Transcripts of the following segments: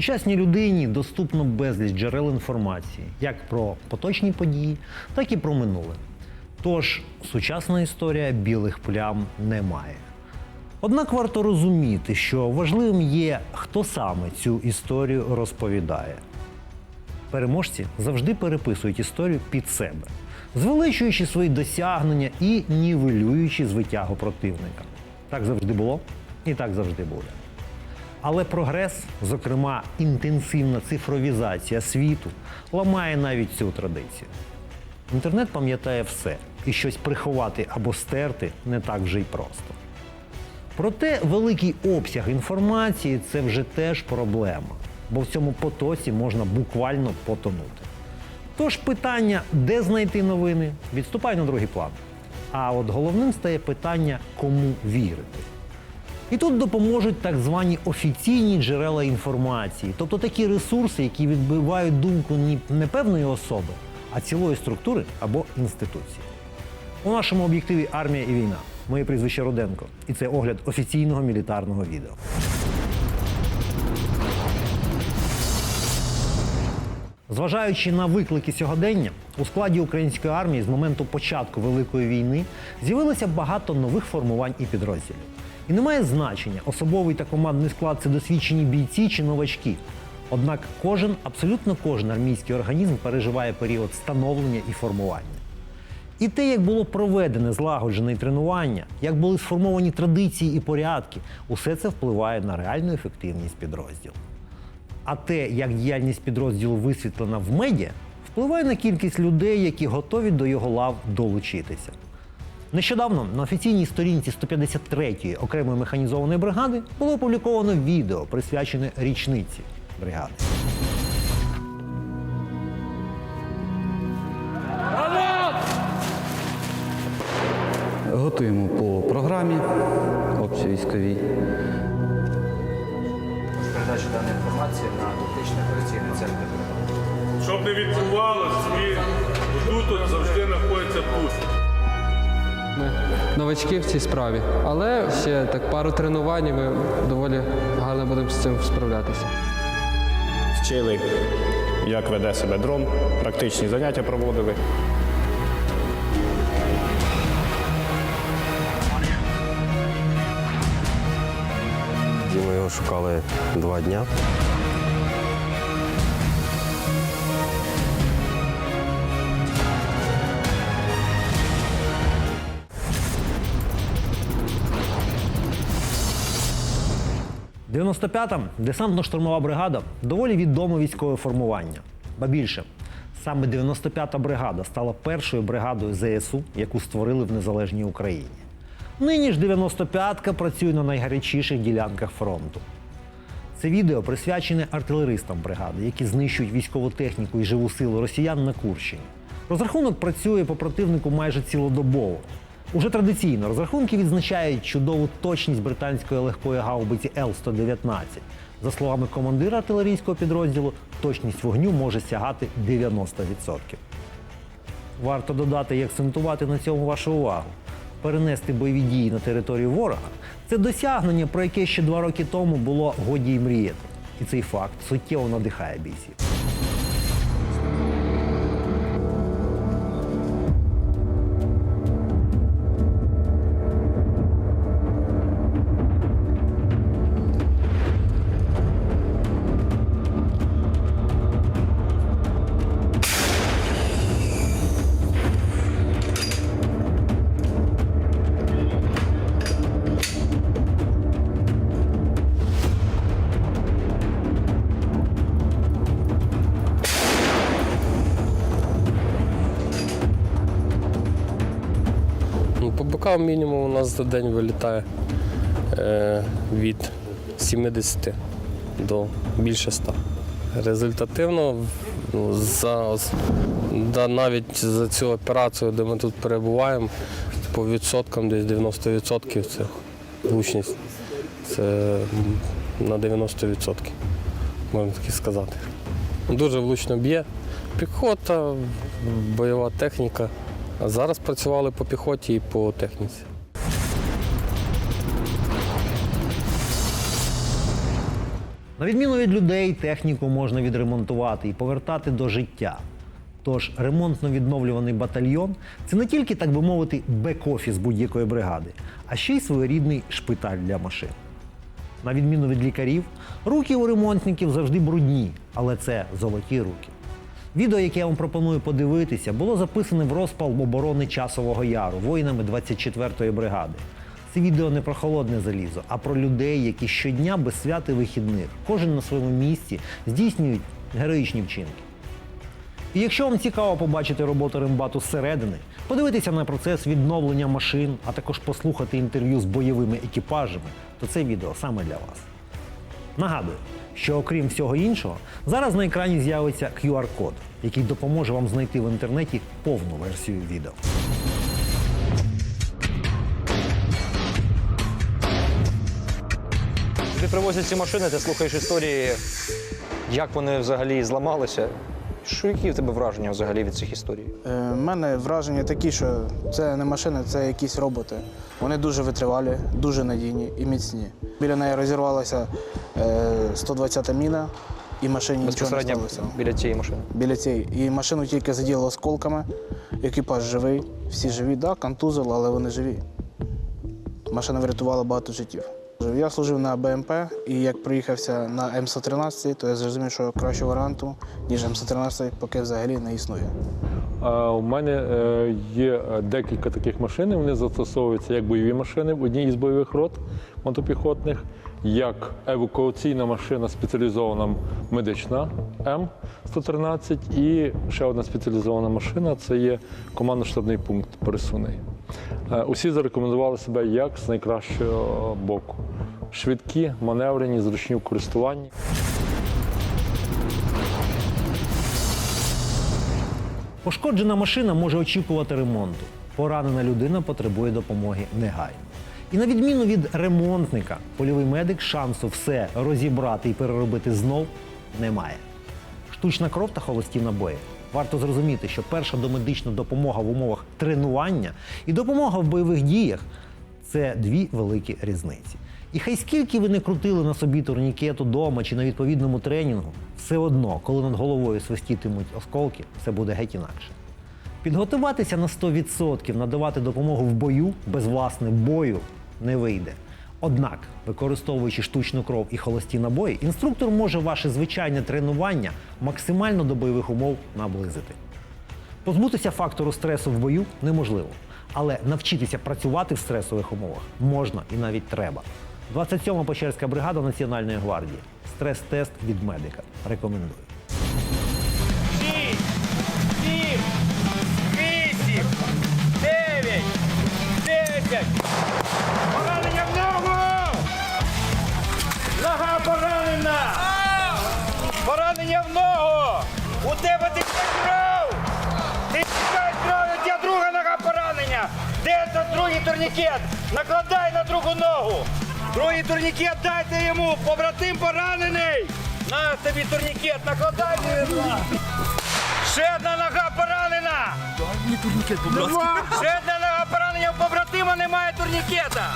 Сучасній людині доступно безліч джерел інформації, як про поточні події, так і про минуле. Тож сучасна історія білих плям не має. Однак варто розуміти, що важливим є, хто саме цю історію розповідає. Переможці завжди переписують історію під себе, звеличуючи свої досягнення і нівелюючи звитягу противника. Так завжди було і так завжди буде. Але прогрес, зокрема інтенсивна цифровізація світу, ламає навіть цю традицію. Інтернет пам'ятає все, і щось приховати або стерти не так вже й просто. Проте великий обсяг інформації це вже теж проблема, бо в цьому потоці можна буквально потонути. Тож питання, де знайти новини, відступає на другий план. А от головним стає питання, кому вірити. І тут допоможуть так звані офіційні джерела інформації, тобто такі ресурси, які відбивають думку не певної особи, а цілої структури або інституції. У нашому об'єктиві армія і війна. Моє прізвище Руденко, і це огляд офіційного мілітарного відео. Зважаючи на виклики сьогодення, у складі української армії з моменту початку Великої війни з'явилося багато нових формувань і підрозділів. І немає значення, особовий та командний склад це досвідчені бійці чи новачки. Однак кожен, абсолютно кожен армійський організм переживає період становлення і формування. І те, як було проведене злагоджене тренування, як були сформовані традиції і порядки, усе це впливає на реальну ефективність підрозділу. А те, як діяльність підрозділу висвітлена в медіа, впливає на кількість людей, які готові до його лав долучитися. Нещодавно на офіційній сторінці 153-ї окремої механізованої бригади було опубліковано відео, присвячене річниці бригади. Готуємо по програмі общовійськовій. передачі даної інформації на тактичний операційний центр. Щоб не відбувалося, тут завжди знаходиться тут. Ми новачки в цій справі, але ще так пару тренувань і ми доволі гарно будемо з цим справлятися. Вчили, як веде себе дрон, практичні заняття проводили. Ми його шукали два дня. – 95-та десантно-штурмова бригада доволі відоме військове формування. Ба більше, саме 95-та бригада стала першою бригадою ЗСУ, яку створили в незалежній Україні. Нині ж 95-ка працює на найгарячіших ділянках фронту. Це відео присвячене артилеристам бригади, які знищують військову техніку і живу силу росіян на Курщині. Розрахунок працює по противнику майже цілодобово. Уже традиційно розрахунки відзначають чудову точність британської легкої гаубиці Л-119. За словами командира артилерійського підрозділу, точність вогню може сягати 90%. Варто додати і акцентувати на цьому вашу увагу. Перенести бойові дії на територію ворога це досягнення, про яке ще два роки тому було годі й мріяти. І цей факт суттєво надихає бійців. Ну, мінімум у нас за день вилітає е, від 70 до більше 100. Результативно ну, за, да, навіть за цю операцію, де ми тут перебуваємо, по відсоткам десь 90% це влучність. Це на 90%, можна таки сказати. Дуже влучно б'є. Піхота, бойова техніка. А зараз працювали по піхоті і по техніці. На відміну від людей, техніку можна відремонтувати і повертати до життя. Тож ремонтно-відновлюваний батальйон це не тільки, так би мовити, бек-офіс будь-якої бригади, а ще й своєрідний шпиталь для машин. На відміну від лікарів, руки у ремонтників завжди брудні, але це золоті руки. Відео, яке я вам пропоную подивитися, було записане в розпал оборони Часового Яру воїнами 24-ї бригади. Це відео не про холодне залізо, а про людей, які щодня без свят і вихідних, кожен на своєму місці, здійснюють героїчні вчинки. І якщо вам цікаво побачити роботу Рембату зсередини, подивитися на процес відновлення машин, а також послухати інтерв'ю з бойовими екіпажами, то це відео саме для вас. Нагадую, що окрім всього іншого, зараз на екрані з'явиться QR-код, який допоможе вам знайти в інтернеті повну версію відео. Ти привозять ці машини, ти слухаєш історії, як вони взагалі зламалися. Що які в тебе враження взагалі від цих історій? У мене враження такі, що це не машини, це якісь роботи. Вони дуже витривалі, дуже надійні і міцні. Біля неї розірвалася е, 120-та міна, і машині нічого не сталося. біля цієї машини. Біля цієї. І машину тільки заділо осколками. Екіпаж живий, всі живі, да, контузило, але вони живі. Машина врятувала багато життів. Я служив на БМП, і як приїхався на М113, то я зрозумів, що кращого варіанту, ніж М113, поки взагалі не існує. У мене е, є е, декілька таких машин. Вони застосовуються як бойові машини в одній із бойових рот мотопіхотних, як евакуаційна машина спеціалізована медична М113 і ще одна спеціалізована машина це є командно-штабний пункт пересувний. Е, Усі зарекомендували себе як з найкращого боку. Швидкі, маневрені, зручні в користуванні. Пошкоджена машина може очікувати ремонту. Поранена людина потребує допомоги негайно. І на відміну від ремонтника, польовий медик шансу все розібрати і переробити знов немає. Штучна кров та холості набої. Варто зрозуміти, що перша домедична допомога в умовах тренування і допомога в бойових діях це дві великі різниці. І хай скільки ви не крутили на собі турнікету дома чи на відповідному тренінгу, все одно, коли над головою свистітимуть осколки, все буде геть інакше. Підготуватися на 100%, надавати допомогу в бою без власне бою не вийде. Однак, використовуючи штучну кров і холості набої, інструктор може ваше звичайне тренування максимально до бойових умов наблизити. Позбутися фактору стресу в бою неможливо, але навчитися працювати в стресових умовах можна і навіть треба. 27-ма Печерська бригада Національної гвардії. Стрес-тест від медика. Рекомендую. Поранення в ногу! У тебе ти кров! Ти тікай кров, у тебе друга нога поранення! Де це другий турнікет? Накладай на другу ногу! Другий турнікет дайте йому! Побратим поранений! На тобі турнікет, накладай! Ще одна нога поранена! Ще одна нога поранення, у побратима немає турнікета!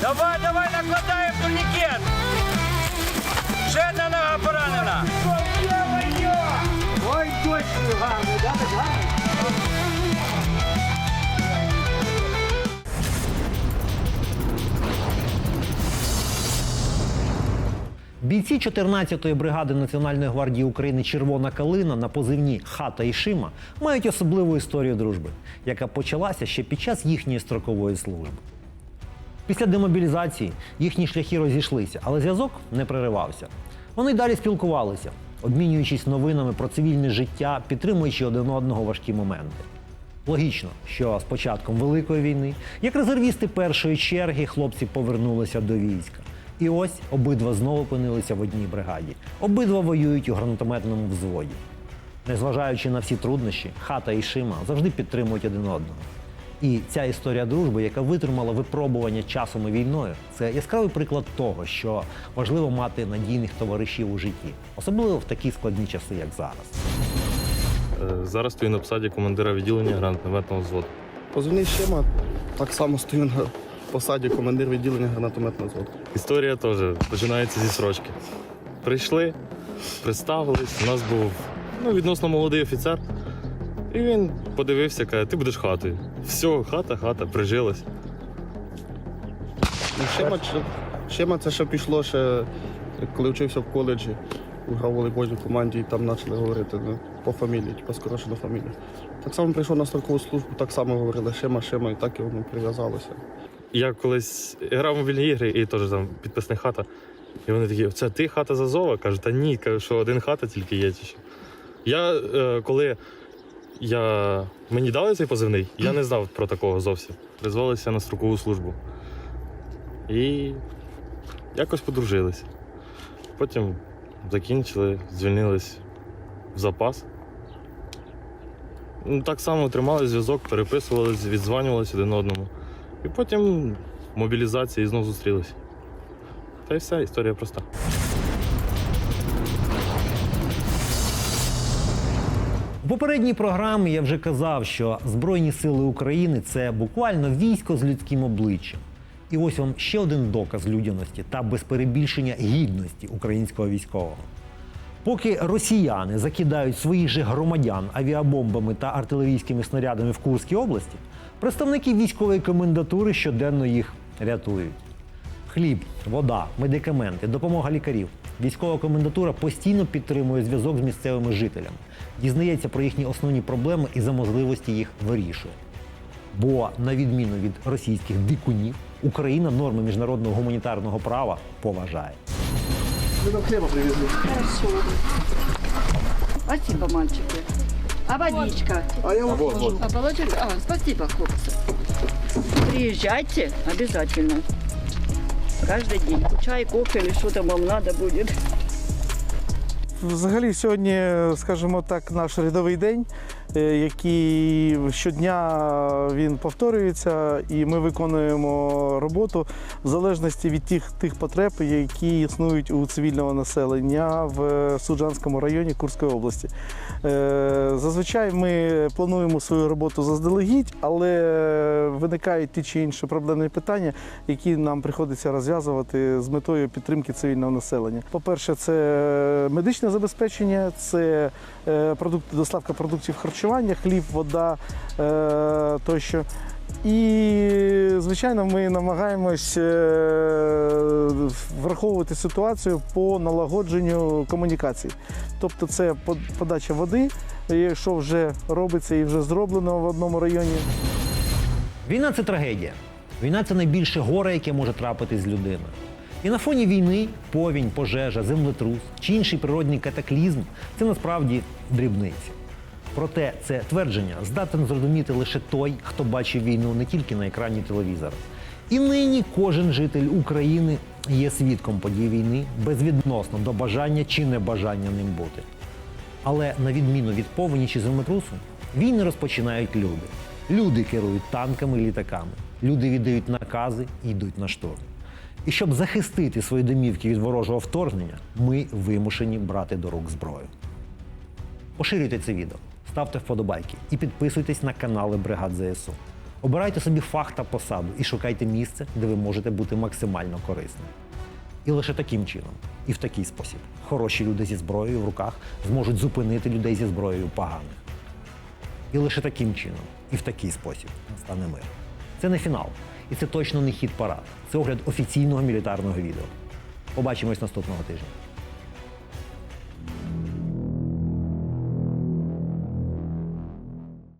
Давай, давай, турнікет! Ще одна нога поранена! Ой, точно, гарно, да, гарно. Бійці 14-ї бригади Національної гвардії України Червона калина на позивні Хата і Шима мають особливу історію дружби, яка почалася ще під час їхньої строкової служби. Після демобілізації їхні шляхи розійшлися, але зв'язок не переривався. Вони й далі спілкувалися, обмінюючись новинами про цивільне життя, підтримуючи один одного важкі моменти. Логічно, що з початком Великої війни, як резервісти першої черги, хлопці повернулися до війська. І ось обидва знову опинилися в одній бригаді. Обидва воюють у гранатометному взводі. Незважаючи на всі труднощі, хата і Шима завжди підтримують один одного. І ця історія дружби, яка витримала випробування часом і війною, це яскравий приклад того, що важливо мати надійних товаришів у житті, особливо в такі складні часи, як зараз. Е, Зараз стою на посаді командира відділення гранатометного взводу. Позивний Шима, так само стою на посаді командир відділення гранатометного взводу. Історія теж починається зі срочки. Прийшли, представились. У нас був ну, відносно молодий офіцер. І він подивився, каже, ти будеш хатою. Все, хата, хата, прижилась. Шима, це- Шима це ще пішло ще, коли вчився в коледжі, грав в волейбольній команді, і там почали говорити ну, по фамілії, типу скорочено фамілію. Так само прийшов на строкову службу, так само говорили Шима, Шима, і так і воно прив'язалося. Я колись грав в мобільні ігри і теж там підписна хата. І вони такі, це ти хата з Азова? Кажу, та ні, кажу, що один хата тільки є. Я е, коли я, мені дали цей позивний, я не знав про такого зовсім. Призвалися на строкову службу. І якось подружилися. Потім закінчили, звільнились в запас. Ну, Так само тримали зв'язок, переписувались, відзванювалися один одному. І потім мобілізація і знову зустрілися. Та й все, історія проста. Попередній програмі я вже казав, що Збройні сили України це буквально військо з людським обличчям. І ось вам ще один доказ людяності та без перебільшення гідності українського військового. Поки росіяни закидають своїх же громадян авіабомбами та артилерійськими снарядами в Курській області, представники військової комендатури щоденно їх рятують. Хліб, вода, медикаменти, допомога лікарів. Військова комендатура постійно підтримує зв'язок з місцевими жителями, дізнається про їхні основні проблеми і за можливості їх вирішує. Бо, на відміну від російських дикунів, Україна норми міжнародного гуманітарного права поважає. Спасибо, мальчики. А водичка? А я вот, вот. А положили? А, спасибо, хлопцы. Приезжайте обязательно. Каждый день. Чай, кофе или что там вам надо будет. Взагалі сьогодні, скажімо так, наш рядовий день, який щодня він повторюється, і ми виконуємо роботу в залежності від тих, тих потреб, які існують у цивільного населення в Суджанському районі Курської області. Е, Зазвичай ми плануємо свою роботу заздалегідь, але виникають ті чи інші проблемні питання, які нам приходиться розв'язувати з метою підтримки цивільного населення. По-перше, це медичне забезпечення, це е, продукти, доставка продуктів харчування, хліб, вода е, тощо. І, звичайно, ми намагаємось е, враховувати ситуацію по налагодженню комунікацій. Тобто це подача води, якщо вже робиться і вже зроблено в одному районі. Війна це трагедія. Війна це найбільше горе, яке може трапитись з людиною. І на фоні війни повінь, пожежа, землетрус чи інший природний катаклізм це насправді дрібниці. Проте це твердження здатен зрозуміти лише той, хто бачив війну не тільки на екрані телевізора. І нині кожен житель України є свідком подій війни безвідносно до бажання чи небажання ним бути. Але на відміну від повені чи землетрусу, війни розпочинають люди. Люди керують танками і літаками. Люди віддають накази і йдуть на штурм. І щоб захистити свої домівки від ворожого вторгнення, ми вимушені брати до рук зброю. Поширюйте це відео, ставте вподобайки і підписуйтесь на канали бригад ЗСУ. Обирайте собі фах та посаду і шукайте місце, де ви можете бути максимально корисним. І лише таким чином, і в такий спосіб, хороші люди зі зброєю в руках зможуть зупинити людей зі зброєю поганих. І лише таким чином, і в такий спосіб настане мир. Це не фінал, і це точно не хід парад. Це огляд офіційного мілітарного відео. Побачимось наступного тижня.